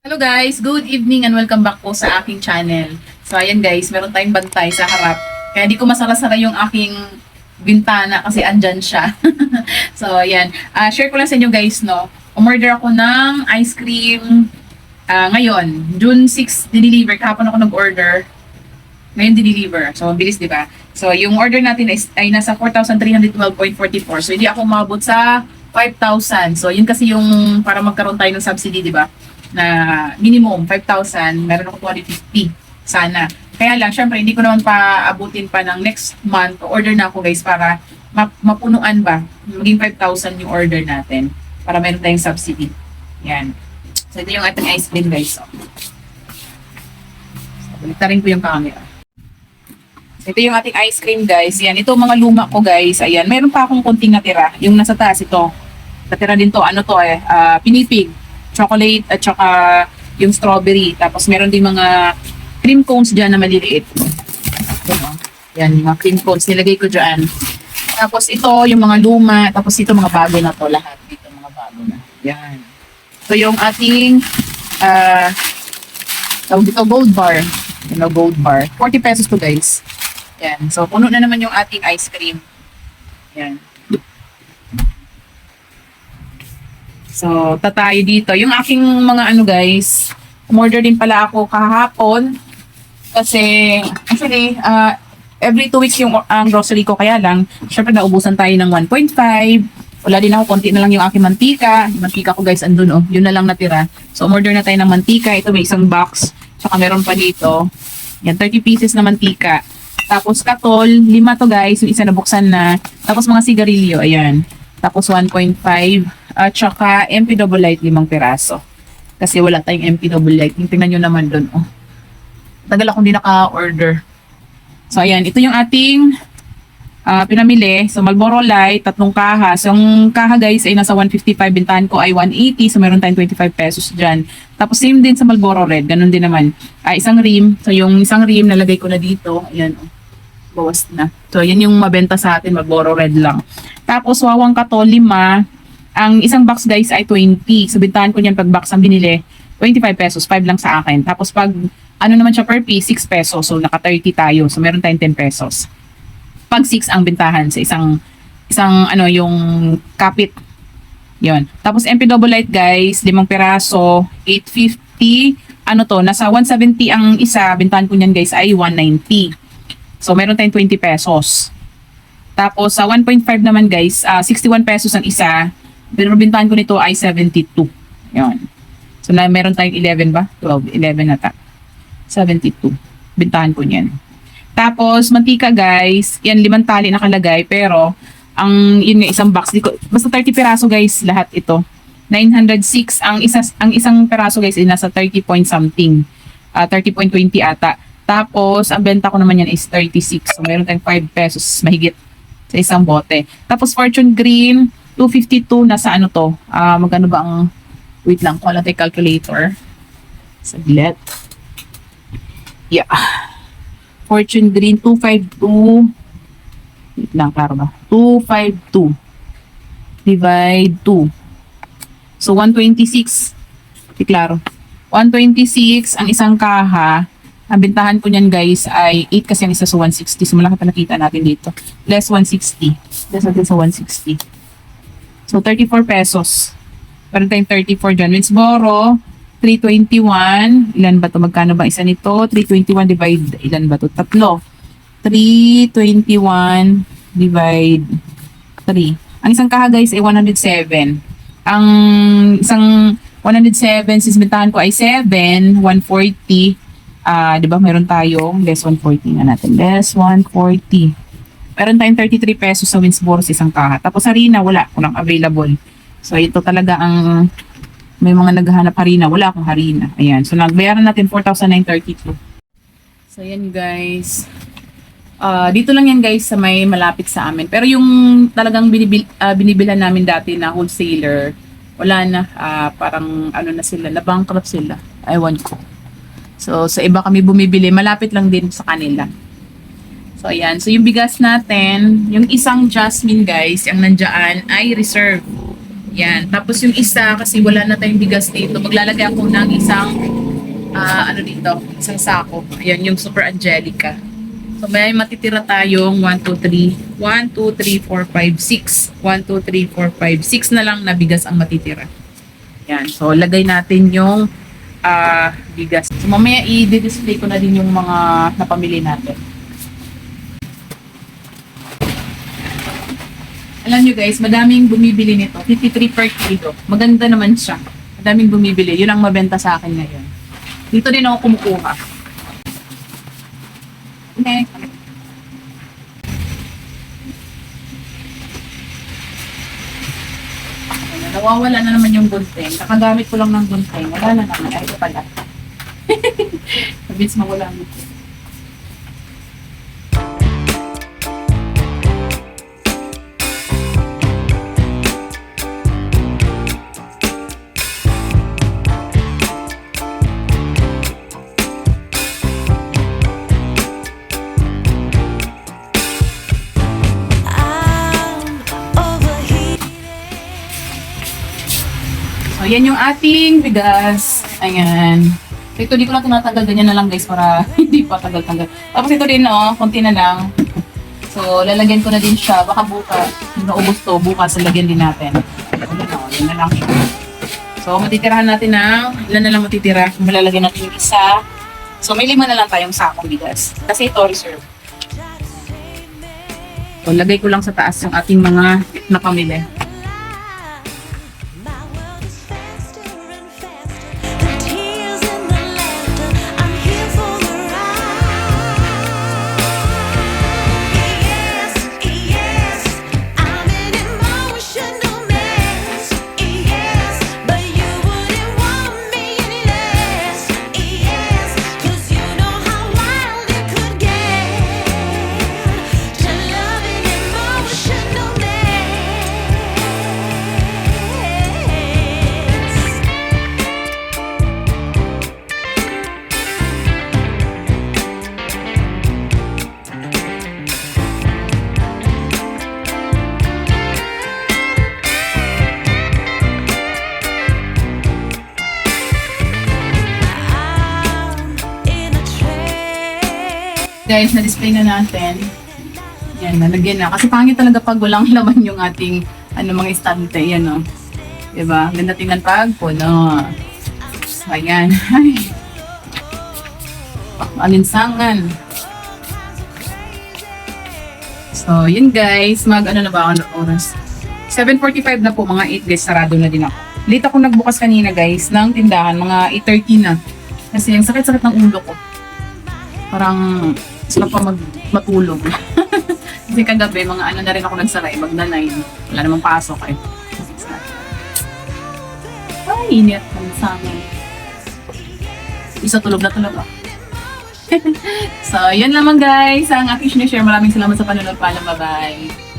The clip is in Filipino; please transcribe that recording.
Hello guys, good evening and welcome back po sa aking channel. So ayan guys, meron tayong bantay sa harap. Kaya di ko masara-sara yung aking bintana kasi andyan siya. so ayan, Ah, share ko lang sa inyo guys no. Umorder ako ng ice cream ah, ngayon, June 6 deliver. Kahapon ako nag-order. Ngayon deliver. So bilis di ba? So yung order natin is, ay nasa 4,312.44. So hindi ako umabot sa 5,000. So yun kasi yung para magkaroon tayo ng subsidy, di ba? Na minimum 5,000, meron ako 250 sana. Kaya lang, syempre, hindi ko naman pa abutin pa ng next month. Order na ako guys para map- mapunuan ba, maging 5,000 yung order natin para meron tayong subsidy. Yan. So, ito yung ating ice cream guys. So, so baliktarin ko yung camera. So, ito yung ating ice cream guys. Yan, ito mga luma ko guys. Ayan, meron pa akong konting natira. Yung nasa taas ito. Natira din to, ano to eh, ah, pinipig chocolate at saka yung strawberry. Tapos meron din mga cream cones dyan na maliliit. Yan, oh. Yan, mga cream cones nilagay ko dyan. Tapos ito, yung mga luma. Tapos ito, mga bago na to lahat. Dito, mga bago na. Yan. So yung ating uh, tawag dito, gold bar. You know, gold bar. 40 pesos to guys. Yan. So puno na naman yung ating ice cream. Yan. So, tatayo dito. Yung aking mga ano guys, umorder din pala ako kahapon. Kasi, actually, uh, every two weeks yung ang grocery ko. Kaya lang, syempre naubusan tayo ng 1.5. Wala din ako, konti na lang yung aking mantika. Yung mantika ko guys, andun oh. Yun na lang natira. So, umorder na tayo ng mantika. Ito may isang box. Tsaka meron pa dito. Yan, 30 pieces na mantika. Tapos katol, lima to guys. Yung isa nabuksan na. Tapos mga sigarilyo, ayan. Tapos 1.5 at saka MP double light limang piraso. Kasi wala tayong MP double light. Tingnan nyo naman doon. Oh. Tagal akong di naka-order. So ayan, ito yung ating ah, pinamili. So Marlboro Light, tatlong kaha. So yung kaha guys ay nasa 155, bintahan ko ay 180. So meron tayong 25 pesos dyan. Tapos same din sa Marlboro Red, ganun din naman. Ah, isang rim. So yung isang rim nalagay ko na dito. Ayan oh. Bawas na. So yan yung mabenta sa atin, Marlboro Red lang. Tapos wawang katol, lima. Ang isang box guys ay 20. So bintahan ko niyan pag box ang binili, 25 pesos, 5 lang sa akin. Tapos pag ano naman siya per piece, 6 pesos. So naka 30 tayo. So meron tayong 10 pesos. Pag 6 ang bintahan sa isang isang ano yung kapit. 'Yon. Tapos MP double light guys, limang piraso, 850. Ano to, nasa 170 ang isa, bintahan ko niyan guys ay 190. So meron tayong 20 pesos. Tapos sa 1.5 naman guys, ah, 61 pesos ang isa. Pero bintahan ko nito ay 72. Yun. So na meron tayong 11 ba? 12, 11 nata. 72. Bintahan ko niyan. Tapos mantika guys, yan limang tali nakalagay pero ang yun nga isang box di ko, basta 30 piraso guys lahat ito. 906 ang isa ang isang piraso guys ay nasa 30 point something. Ah, 30.20 ata. Tapos ang benta ko naman yan is 36. So meron tayong 5 pesos mahigit sa isang bote. Tapos Fortune Green 252 nasa ano to? Ah, magkano ba ang wait lang, wala tayong calculator. Saglit. Yeah. Fortune Green 252 wait lang, klaro ba? 252 divide 2. So 126. Di klaro. 126 ang isang kaha. Ang bintahan ko niyan guys ay 8 kasi ang isa sa 160. So malaki pa nakita natin dito. Less 160. Less natin sa 160. So, 34 pesos. Meron tayong 34 dyan. Winsboro, 321. Ilan ba to Magkano ba isa nito? 321 divide, ilan ba to Tatlo. 321 divide 3. Ang isang kaha guys ay 107. Ang isang 107 since bintahan ko ay 7, 140. Ah, 'di ba? Meron tayong less 140 na natin. Less 140 meron tayong 33 pesos sa Winsboro sa isang kaha. Tapos harina, wala. Walang available. So, ito talaga ang may mga naghahanap harina. Wala akong harina. Ayan. So, nagbayaran natin 4,932. So, yan guys. Ah, dito lang yan guys sa may malapit sa amin. Pero yung talagang binibil, ah, binibilhan namin dati na wholesaler, wala na. Ah, parang ano na sila, na-bankrupt sila. Ewan ko. So, sa iba kami bumibili. Malapit lang din sa kanila. So, ayan. So, yung bigas natin, yung isang jasmine, guys, ang nandyan ay reserve. Yan. Tapos yung isa, kasi wala na tayong bigas dito, maglalagay ako ng isang, ah, ano dito, isang sako. Ayan, yung Super Angelica. So, may matitira tayong 1, 2, 3. 1, 2, 3, 4, 5, 6. 1, 2, 3, 4, 5, 6 na lang na bigas ang matitira. Yan. So, lagay natin yung ah, bigas. So, mamaya i-display ko na din yung mga napamili natin. Alam nyo guys, madaming bumibili nito. 53 per kilo. Maganda naman siya. Madaming bumibili. Yun ang mabenta sa akin ngayon. Dito din ako kumukuha. Ayan, Nawawala na naman yung gunting. Nakagamit ko lang ng gunting. Wala na naman. Ay, ito pala. Mabilis mawala ang gunting. Yan yung ating bigas. Ayan. Ito, di ko na tinatanggal. Ganyan na lang guys para hindi pa tagal-tagal. Tapos ito din, oh, konti na lang. So, lalagyan ko na din siya. Baka bukas, naubos to, bukas lalagyan din natin. Ano na, yun na lang siya. So, matitirahan natin ng, ilan na lang matitira. Malalagyan natin yung isa. So, may lima na lang tayong sakong bigas. Kasi ito, reserve. So, lagay ko lang sa taas yung ating mga napamili. Guys, na-display na natin. Yan, nalagyan na. Kasi pangit talaga pag walang laman yung ating ano, mga estante. Yan, o. Diba? Ganda tingnan pag puno. So, ayan. Ay. Alinsangan. So, yun guys. Mag ano na ba ako ng oras? 7.45 na po, mga 8 guys. Sarado na din ako. Late ako nagbukas kanina guys ng tindahan. Mga 8.30 na. Kasi yung sakit-sakit ng ulo ko parang sarap pa mag matulog. Kasi kagabi, mga ano na rin ako nagsaray, magna 9. Wala namang pasok eh. Ay, init ng amin. Isa tulog na tulog ako. so, yun naman guys. Ang aking share. Maraming salamat sa panonood. Paalam, bye-bye.